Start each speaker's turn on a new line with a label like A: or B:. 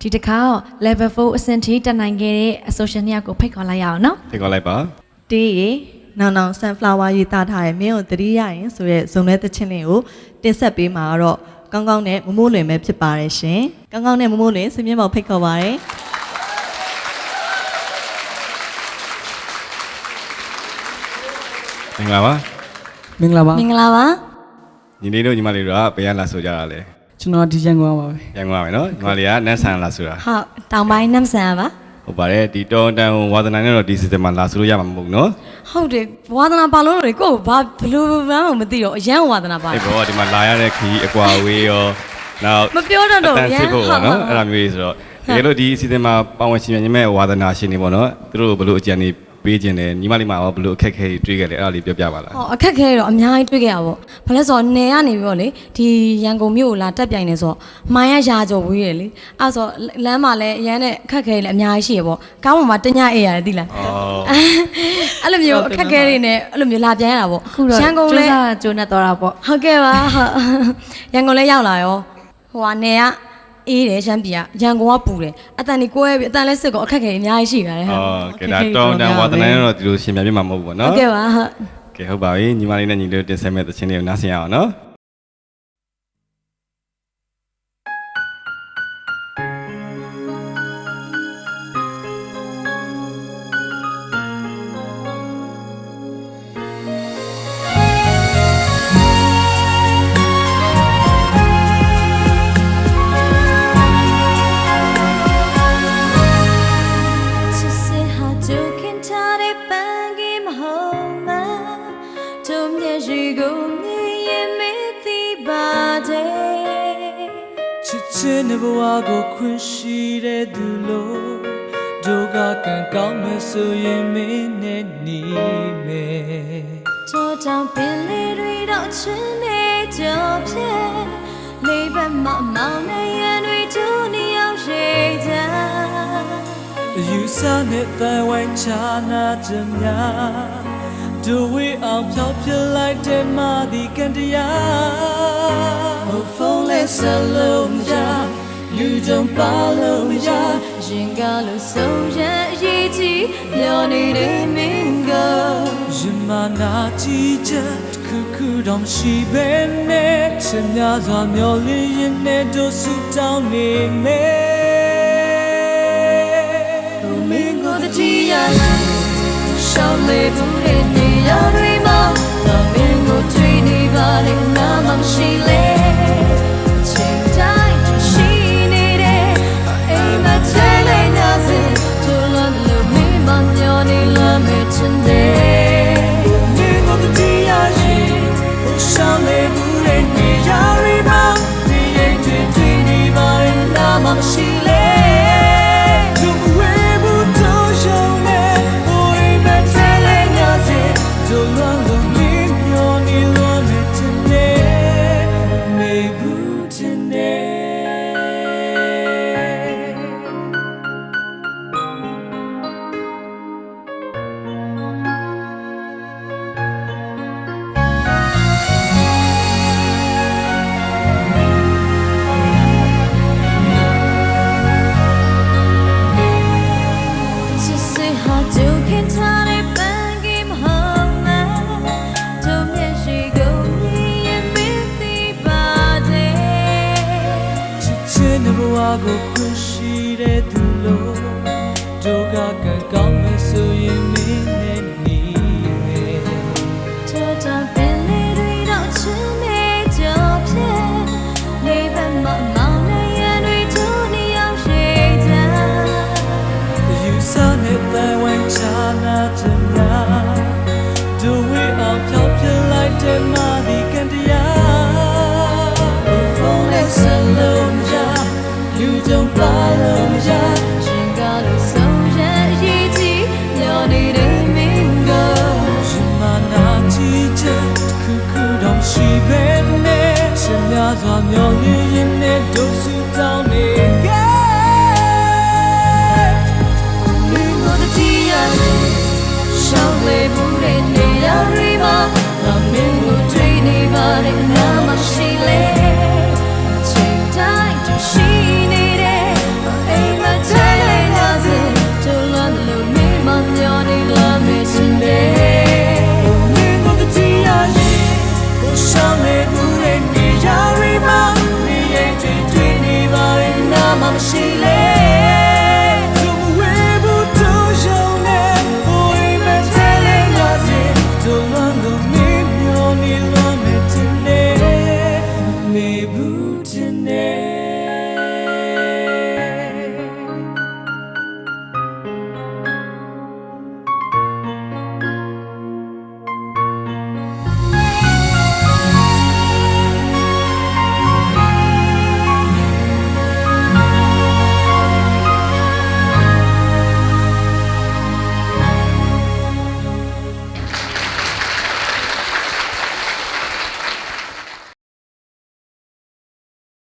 A: ဒီတစ်ခါတော့ level 4အဆင့်ထိတက်နိုင်ခဲ့တဲ့ associate နှစ်ယောက်ကိုဖိတ်ခေါ်လိုက်ရအောင်နော်
B: ဖိတ်ခေါ်လိုက်ပါ
C: တေးရေနောင်နောင် sunflower ရေးသားထားတဲ့မင်းကိုတတိယရင်ဆိုရဲဇုံတဲ့တခြင်းလေးကိုတင်ဆက်ပေးမှာတော့ကောင်းကောင်းနဲ့မမိုးလွင်ပဲဖြစ်ပါတယ်ရှင်ကောင်းကောင်းနဲ့မမိုးလွင်စင်မြင့်မောင်ဖိတ်ခေါ်ပါရစေ
B: မင်္ဂလာပါ
D: မင်္ဂလာပါ
E: မင်္ဂလာပါ
B: ညီလေးတို့ညီမလေးတို့ကဘယ်ရလာဆိုကြတာလဲ
D: ကျွန်တော်ဒီရန်ကုန်ပါပဲ
B: ရန်ကုန်ပါမယ်နော်ညီမလေးကနန်းဆန်လာဆိုတာ
E: ဟုတ်တောင်ပိုင်းနမ်ဆန်ပါ
B: ဟုတ်ပါတယ်ဒီတော်တန်ဝါသနာနဲ့တော့ဒီစီစဉ်မှာလာဆိုလို့ရမှာမဟုတ်ဘူးနော်
E: ဟုတ်တယ်ဝါသနာပါလို့လေကို့ဘာဘလို့မှမသိတော့အရန်ဝါသနာပါ
B: အဲ့ဘောကဒီမှာလာရတဲ့ခရီးအကွာဝေးရောနောက်
E: မပြောတော့တော့
B: အတန်စစ်ဖို့ပေါ့နော်
E: ရန်ဟုတ်
B: အဲ့လိုမျိုးကြီးဆိုတော့တကယ်လို့ဒီစီစဉ်မှာပါဝင်ရှင်မြန်မဲ့ဝါသနာရှင်တွေပေါ့နော်သူတို့ဘယ်လိုအကြံတွေ ပေးခြင်းလဲညီမလေးမှာရောဘယ်လိုအခက်အခဲတွေတွေ့ခဲ့လဲအဲ့ဒါလေးပြောပြပါလား
E: ဟောအခက်ခဲတော့အများကြီးတွေ့ခဲ့ရပါဘာလဲဆိုတော့နယ်ကနေပြီးတော့လေဒီရန်ကုန်မြို့ကိုလာတက်ပြိုင်နေဆိုတော့မိုင်းရရာကြော်ဝေးရလေအဲ့ဆိုလမ်းမှာလည်းအရန်နဲ့အခက်ခဲလည်းအများကြီးရှိရပေါ့ကားပေါ်မှာတညအေးရတယ်သိလား
B: အော်
E: အဲ့လိုမျိုးအခက်ခဲတွေနဲ့အဲ့လိုမျိုးလာပြန်ရတာပေါ့
A: အခုတော့
E: ရန်ကုန်
A: ကျိုး
E: လည်း
A: စားကျိုးနေတော့တာပေါ့
E: ဟုတ်ကဲ့ပါဟုတ်ရန်ကုန်လည်းရောက်လာရောဟိုကနေက အေးတယ်ရှမ်းပြည်ကရန်ကုန်ကပူတယ်အတန်ဒီကိုဲပြီးအတန်လည်းစစ်ကောအခက်ခဲတွေအများကြီးရှိပါတယ်ဟုတ်
B: အော်ကဲဒါတော်တန်ဝါသနာနဲ့တော့ဒီလိုရှင်မြန်ပြမှာမဟုတ်ဘူးပေါ့
E: ဟု
B: နော်
E: တ်ကဲ့ပါဟုတ်
B: ကဲဟုတ်ပါပြီညီမလေးနဲ့ညီလေးတို့တင်ဆက်မဲ့သချင်းလေးကိုနားဆင်ရအောင်နော်
F: စ်ချ
D: စ်နေဘဝကိုခွင့်ရှိတဲ့သူလို့ဒုက္ခကံကောင်းမယ်ဆိုရင်မင်းနဲ့နေမယ်
F: တောတောင်ပင်လေးတွေတော့ချင်နေကြဖြစ်လေးဘက်မှမောင်နေရန်တွေတူနေအောင်ရှိကြ
D: အယူဆနဲ့တိုင်ဝိုင်းချာနာကြညာ ဒူဝေးအောင်ဖြောက်ပြလိုက်တဲ့မာဒီကန်တရား
F: Oh phone let's alone လူကြုံပါလို့ရရင်ကလို့ဆုံးရအရေးကြီးမျောနေတဲ့မင်းက
D: ရင်မနာကြည့်ချက်တစ်ခုခုတော့မရှိပဲနဲ့ချင်များစွာမျောလင်းရင်နဲ့တို့ဆူတောင်းနေမယ်
F: ကိုမင်းကိုတတိယ ရှောင်းလေဘူးတဲ့နေရာတွေမှာငါမင်းကို ကိုခွင့်ရှိတဲ့သူလို့ဒုက္ခကံကောင်းမယ်ဆိုရင်မင်းနဲ့နေမယ် loving now, she lay. She died to she.